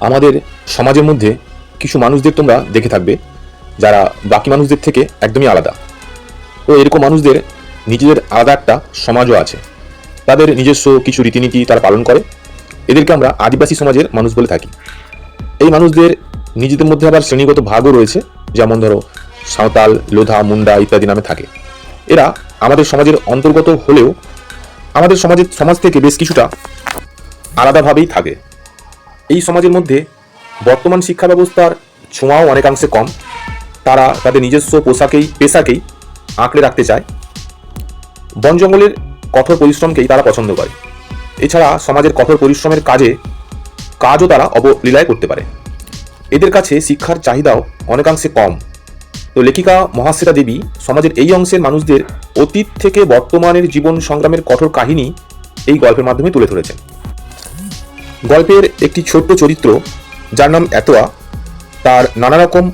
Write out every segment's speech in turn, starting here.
আমাদের সমাজের মধ্যে কিছু মানুষদের তোমরা দেখে থাকবে, যারা বাকি মানুষদের থেকে একদমই আলাদা। ও এরকম মানুষদের নিজেদের আলাদা একটা সমাজও আছে। তাদের নিজস্ব কিছু রীতিনীতি তারা পালন করে। এদেরকে আমরা আদিবাসী সমাজের মানুষ বলে থাকি। এই মানুষদের নিজেদের মধ্যে আবার শ্রেণীগত ভাগও রয়েছে, যেমন ধরো সাঁওতাল, লোধা, মুন্ডা ইত্যাদি নামে থাকে। এরা আমাদের সমাজের অন্তর্গত হলেও আমাদের সমাজের সমাজ থেকে বেশ কিছুটা আলাদাভাবেই থাকে। এই সমাজের মধ্যে বর্তমান শিক্ষা ব্যবস্থার ছোঁয়াও অনেকাংশে কম। তারা তাদের নিজস্ব পোশাকেই, পেশাকেই আঁকড়ে রাখতে চায়। বন জঙ্গলের কঠোর পরিশ্রমকেই তারা পছন্দ করে। এছাড়া সমাজের কঠোর পরিশ্রমের কাজে কাজও তারা অবলীলায় করতে পারে। এদের কাছে শিক্ষার চাহিদাও অনেকাংশে কম। তো লেখিকা মহাশ্বেতা দেবী সমাজের এই অংশের মানুষদের অতীত থেকে বর্তমানের জীবন সংগ্রামের কঠোর কাহিনী এই গল্পের মাধ্যমে তুলে ধরেছেন। গল্পের একটি ছোট্ট চরিত্র যার নাম এতোয়া। তার নানা রকম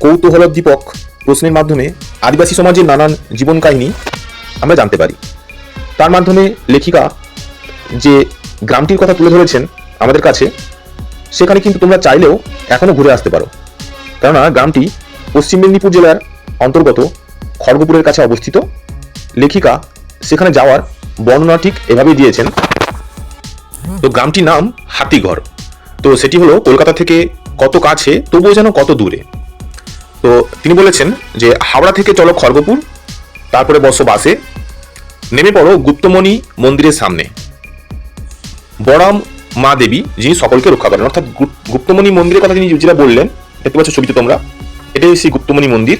কৌতূহলোদ্দীপক প্রশ্নের মাধ্যমে আদিবাসী সমাজের নানান জীবন কাহিনী আমরা জানতে পারি। তার মাধ্যমে লেখিকা যে গ্রামটির কথা তুলে ধরেছেন আমাদের কাছে, সেখানে কিন্তু তোমরা চাইলেও এখনও ঘুরে আসতে পারো। কেননা গ্রামটি পশ্চিম মেদিনীপুর জেলার অন্তর্গত খড়গপুরের কাছে অবস্থিত। লেখিকা সেখানে যাওয়ার বর্ণনা ঠিক এভাবেই দিয়েছেন তো গ্রামটির নাম হাতিঘর। তো সেটি হলো কলকাতা থেকে কত কাছে, তবুও যেন কত দূরে। তো তিনি বলেছেন যে হাওড়া থেকে চলো খড়গপুর, তারপরে বসো বাসে নেমে পড়ো গুপ্তমণি মন্দিরের সামনে। বড়াম মা দেবী, যিনি সকলকে রক্ষা করেন, অর্থাৎ গুপ- গুপ্তমণি মন্দিরের কথা তিনি যেটা বললেন, দেখতে পাচ্ছ ছবিতে তোমরা, এটাই সেই গুপ্তমণি মন্দির।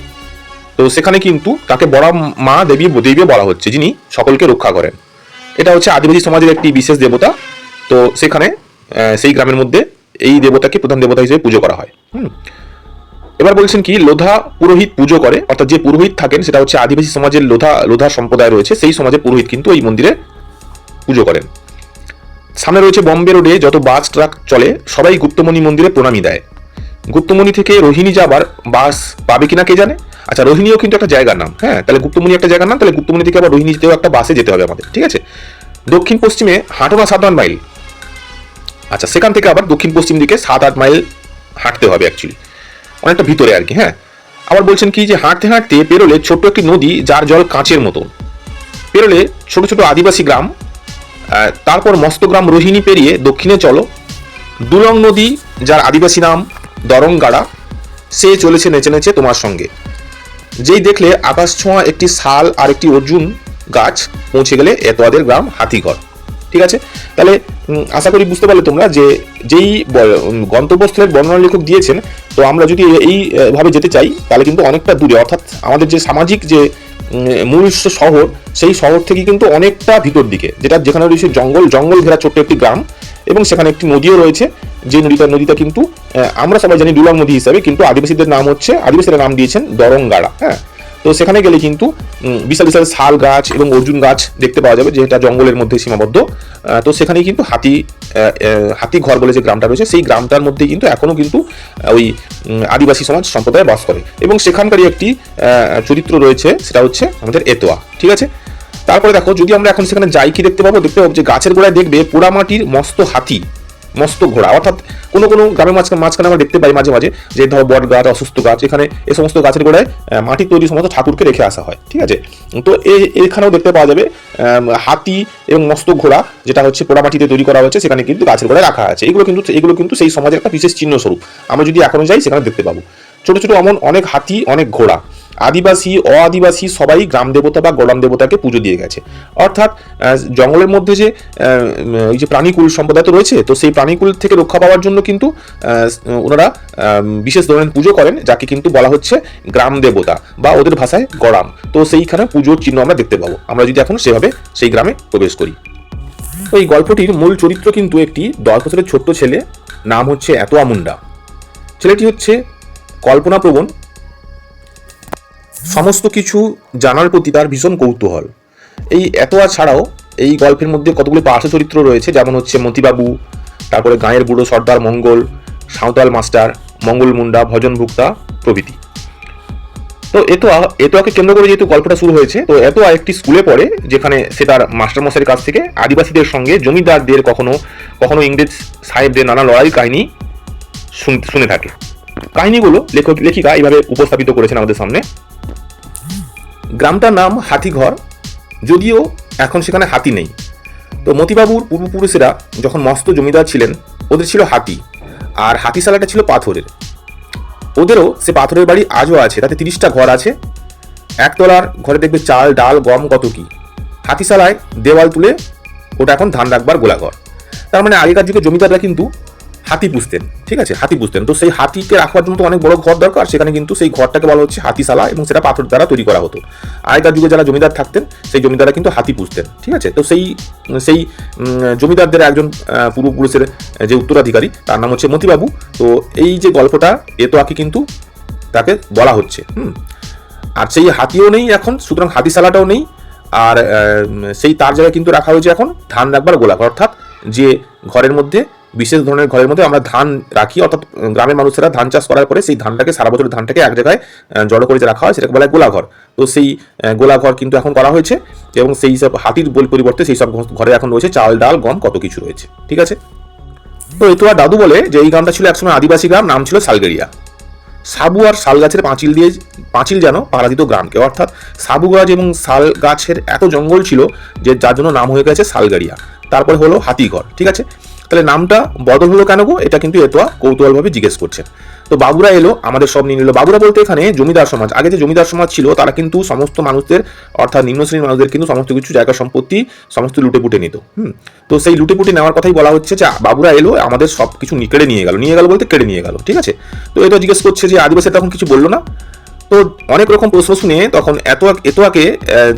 তো সেখানে কিন্তু তাকে বড়াম মা দেবী দেবী বলা হচ্ছে, যিনি সকলকে রক্ষা করেন। এটা হচ্ছে আদিবাসী সমাজের একটি বিশেষ দেবতা তো সেখানে সেই গ্রামের মধ্যে এই দেবতাকে প্রধান দেবতা হিসেবে পুজো করা হয়। হুম। এবার বলছেন কি, লোধা পুরোহিত পুজো করে, অর্থাৎ যে পুরোহিত থাকেন, সেটা হচ্ছে আদিবাসী সমাজের লোধা লোধা সম্প্রদায় রয়েছে, সেই সমাজের পুরোহিত কিন্তু এই মন্দিরে পুজো করেন। সামনে রয়েছে বম্বে রোডে যত বাস, ট্রাক চলে, সবাই গুপ্তমণি মন্দিরে প্রণামী দেয়। গুপ্তমণি থেকে রোহিণী যাবার বাস পাবে কিনা কে জানে? আচ্ছা রোহিণীও কিন্তু একটা জায়গার নাম হ্যাঁ তাহলে গুপ্তমণি একটা জায়গার নাম, তাহলে গুপ্তমণি থেকে আবার রোহিণী যেতেও একটা বাসে যেতে হবে আমাদের, ঠিক আছে? দক্ষিণ পশ্চিমে হাঁটোনা আট মাইল আচ্ছা সেখান থেকে আবার দক্ষিণ পশ্চিম দিকে সাত আট মাইল হাঁটতে হবে অ্যাকচুয়ালি অনেকটা ভিতরে আর কি হ্যাঁ। আবার বলছেন কি যে হাঁটতে হাঁটতে পেরোলে ছোট্ট একটি নদী, যার জল কাঁচের মতো পেরোলে ছোট ছোট আদিবাসী গ্রাম তারপর মস্তগ্রাম রোহিণী পেরিয়ে দক্ষিণে চলো। দুলং নদী, যার আদিবাসী নাম দরংগাড়া, সে চলেছে নেচে নেচে তোমার সঙ্গে। যেই দেখলে আকাশ ছোঁয়া একটি শাল আর একটি অর্জুন গাছ পৌঁছে গেলে এতোয়াদের গ্রাম হাতিঘর। ঠিক আছে? তাহলে আশা করি বুঝতে পারলে তোমরা যে যেই গন্তব্যস্থলের বর্ণনা লেখক দিয়েছেন, তো আমরা যদি এইভাবে যেতে চাই, তাহলে কিন্তু অনেকটা দূরে। অর্থাৎ আমাদের যে সামাজিক যে মূল শহর, সেই শহর থেকে কিন্তু অনেকটা ভিতর দিকে, যেটা যেখানে রয়েছে জঙ্গল জঙ্গল ঘেরা ছোট্ট একটি গ্রাম এবং সেখানে একটি নদীও রয়েছে, যে নদীটা নদীটা কিন্তু আমরা সবাই জানি ডুলাং নদী হিসাবে, কিন্তু আদিবাসীদের নাম হচ্ছে, আদিবাসীরা নাম দিয়েছেন দরংগাড়া হ্যাঁ? তো সেখানে গেলে কিন্তু বিশাল বিশাল শাল গাছ এবং অর্জুন গাছ দেখতে পাওয়া যাবে, যেটা জঙ্গলের মধ্যে সীমাবদ্ধ। তো সেখানেই কিন্তু হাতি হাতি ঘর বলে যে গ্রামটা রয়েছে, সেই গ্রামটার মধ্যে কিন্তু এখনও কিন্তু ওই আদিবাসী সমাজ সম্প্রদায় বাস করে। এবং সেখানকারই একটি চরিত্র রয়েছে, সেটা হচ্ছে আমাদের এতোয়া, ঠিক আছে? তারপরে দেখো, যদি আমরা এখন সেখানে যাই, কি দেখতে পাবো? দেখতে পাবো যে গাছের গোড়ায় দেখবে পোড়ামাটির মস্ত হাতি। মস্ত ঘোড়া। অর্থাৎ কোনো কোনো গ্রামের মাঝখানে মাঝখানে আমরা দেখতে পাই মাঝে মাঝে যে ধরো বট গাছ, অসুস্থ গাছ, এখানে এই সমস্ত গাছের গোড়ায় মাটির তৈরি সমস্ত ঠাকুরকে রেখে আসা হয়। ঠিক আছে? তো এ- এখানেও দেখতে পাওয়া যাবে হাতি এবং মস্ত ঘোড়া, যেটা হচ্ছে পোড়ামাটিতে তৈরি করা হয়েছে, সেখানে কিন্তু গাছের গোড়ায় রাখা আছে। এগুলো কিন্তু এগুলো কিন্তু সেই সমাজের একটা বিশেষ চিহ্ন স্বরূপ আমরা যদি এখনও যাই, সেখানে দেখতে পাবো। ছোট ছোট এমন অনেক হাতি, অনেক ঘোড়া। আদিবাসী অ আদিবাসী সবাই গ্রাম দেবতা বা গোলাম দেবতাকে পুজো দিয়ে গেছে। অর্থাৎ জঙ্গলের মধ্যে যে ওই যে প্রাণীকুল সম্প্রদায় তো রয়েছে, তো সেই প্রাণীকুল থেকে রক্ষা পাওয়ার জন্য কিন্তু ওনারা বিশেষ ধরনের পুজো করেন, যাকে কিন্তু বলা হচ্ছে গ্রাম দেবতা বা ওদের ভাষায় গড়াম। তো সেইখানে পুজোর চিহ্ন আমরা দেখতে পাবো। আমরা যদি এখন সেভাবে সেই গ্রামে প্রবেশ করি। তো এই গল্পটির মূল চরিত্র কিন্তু একটি দশ বছরের ছোট্ট ছেলে, নাম হচ্ছে এতোয়া মুন্ডা। ছেলেটি হচ্ছে কল্পনাপ্রবণ সমস্ত কিছু জানার প্রতি তার ভীষণ কৌতূহল। এই এতোয়া ছাড়াও এই গল্পের মধ্যে কতগুলি পার্শ্ব চরিত্র রয়েছে, যেমন হচ্ছে মতিবাবু, তারপরে গাঁয়ের বুড়ো সর্দার মঙ্গল, সাঁওতাল মাস্টার, মঙ্গল মুন্ডা, ভজন ভুক্তা প্রভৃতি। তো এতোয়া, এতোয়াকে কেন্দ্র করে যেহেতু গল্পটা শুরু হয়েছে, তো এতোয়া একটি স্কুলে পড়ে, যেখানে সে তার মাস্টারমশাইয়ের কাছ থেকে আদিবাসীদের সঙ্গে জমিদারদের কখনো কখনো ইংরেজ সাহেবদের নানা লড়াই কাহিনী শুন- শুনে থাকে। কাহিনীগুলো লেখক, লেখিকা এইভাবে উপস্থাপিত করেছেন আমাদের সামনে। গ্রামটার নাম হাতিঘর, যদিও এখন সেখানে হাতি নেই। তো মতিবাবুর পূর্বপুরুষেরা যখন মস্ত জমিদার ছিলেন, ওদের ছিল হাতি, আর হাতিশালাটা ছিল পাথরের। ওদেরও সে পাথরের বাড়ি আজও আছে, তাতে তিরিশটা ঘর আছে। একতলার ঘরে দেখবে চাল, ডাল, গম, কত কি। হাতিশালায় দেওয়াল তুলে ওটা এখন ধান রাখবার গোলাঘর। তার মানে আগেকার যুগে জমিদাররা কিন্তু হাতি পুষতেন, ঠিক আছে? হাতি পুষতেন। তো সেই হাতিকে রাখবার জন্য তো অনেক বড় ঘর দরকার। সেখানে কিন্তু সেই ঘরটাকে বলা হচ্ছে হাতিশালা এবং সেটা পাথর দ্বারা তৈরি করা হতো। আগেকার যুগে যারা জমিদার থাকতেন, সেই জমিদাররা কিন্তু হাতি পুষতেন, ঠিক আছে? তো সেই সেই জমিদারদের একজন পূর্বপুরুষের যে উত্তরাধিকারী, তার নাম হচ্ছে মতিবাবু। তো এই যে গল্পটা, এ তো আকি কিন্তু তাকে বলা হচ্ছে, হুম? আর সেই হাতিও নেই এখন, সুতরাং হাতিশালাটাও নেই। আর সেই তার জায়গায় কিন্তু রাখা হয়েছে এখন ধান রাখবার গোলাঘর, অর্থাৎ যে ঘরের মধ্যে বিশেষ ধরনের ঘরের মধ্যে আমরা ধান রাখি, অর্থাৎ গ্রামের মানুষেরা ধান চাষ করার পরে সেই ধানটাকে সারা বছর ধানটাকে এক জায়গায় জড়ো করে রাখা হয় সেটাকে বলা গোলাঘর। তো সেই গোলাঘর কিন্তু এখন করা হয়েছে এবং সেই সব হাতির বল পরিবর্তে সেই সব ঘরে এখন রয়েছে চাল, ডাল, গম, কত কিছু রয়েছে। ঠিক আছে? তো আর দাদু বলে যে এই গ্রামটা ছিল একসময় আদিবাসী গ্রাম, নাম ছিল সালগেরিয়া সাবু আর শাল গাছের পাঁচিল দিয়ে, পাঁচিল যেন পাড়া দিত গ্রামকে, অর্থাৎ সাবু গাছ এবং শাল গাছের এত জঙ্গল ছিল যে যার জন্য নাম হয়ে গেছে শালগাড়িয়া তারপরে হলো হাতিঘর ঠিক আছে? তাহলে নামটা বদল হলো কেন গো? এটা কিন্তু এতোয়া কৌতূহলভাবে জিজ্ঞেস করছেন তো বাবুরা এলো, আমাদের সব নিয়ে নিল। বাবুরা বলতে এখানে জমিদার সমাজ, আগে যে জমিদার সমাজ ছিল, তারা কিন্তু সমস্ত মানুষদের, অর্থাৎ নিম্ন শ্রেণির মানুষদের কিন্তু সমস্ত কিছু জায়গা সম্পত্তি, সমস্ত লুটে পুটে নিত। হুম? তো সেই লুটে পুটে নেওয়ার কথাই বলা হচ্ছে যে, বাবুরা এলো, আমাদের সব কিছু কেড়ে নিয়ে গেল। নিয়ে গেল বলতে কেড়ে নিয়ে গেল, ঠিক আছে? তো এটা জিজ্ঞেস করছে যে, আদিবাসী তখন কিছু বলল না? তো অনেক রকম প্রশ্ন শুনে তখন এত এতোয়াকে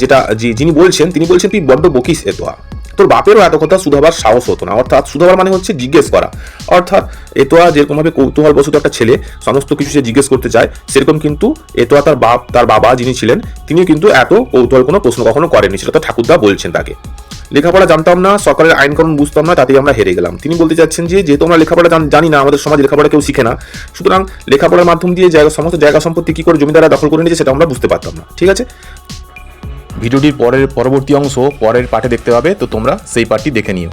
যেটা যিনি বলছেন, তিনি বলছেন তুই বড্ড বকিস এতোয়া। তোর বাপেরও এত কথা শুধাবার সাহস হতো না। অর্থাৎ শুধাবার মানে হচ্ছে জিজ্ঞেস করা। অর্থাৎ এতোয়া যেরকমভাবে কৌতূহল বসত একটা ছেলে, সমস্ত কিছু সে জিজ্ঞেস করতে চায়, সেরকম কিন্তু এতোয়া তার বাপ, তার বাবা যিনি ছিলেন, তিনিও কিন্তু এত কৌতূহল কোনো প্রশ্ন কখনো করেননি। সেটা তো ঠাকুরদা বলছেন তাকে। লেখাপড়া জানতাম না, সরকারের আইন কানুন বুঝতাম না, তাতেই আমরা হেরে গেলাম। তিনি বলতে চাচ্ছেন যে, যেহেতু আমরা লেখাপড়া জানি না, আমাদের সমাজ লেখাপড়া কেউ শিখে না, সুতরাং লেখাপড়ার মাধ্যম দিয়ে জায়গা সমস্ত জায়গা সম্পত্তি কী করে জমিদারা দখল করে নিয়েছে, সেটা আমরা বুঝতে পারতাম না। ঠিক আছে? ভিডিওটির পরের পরবর্তী অংশ পরের পাঠে দেখতে পাবে তো তোমরা সেই পাঠটি দেখে নিও।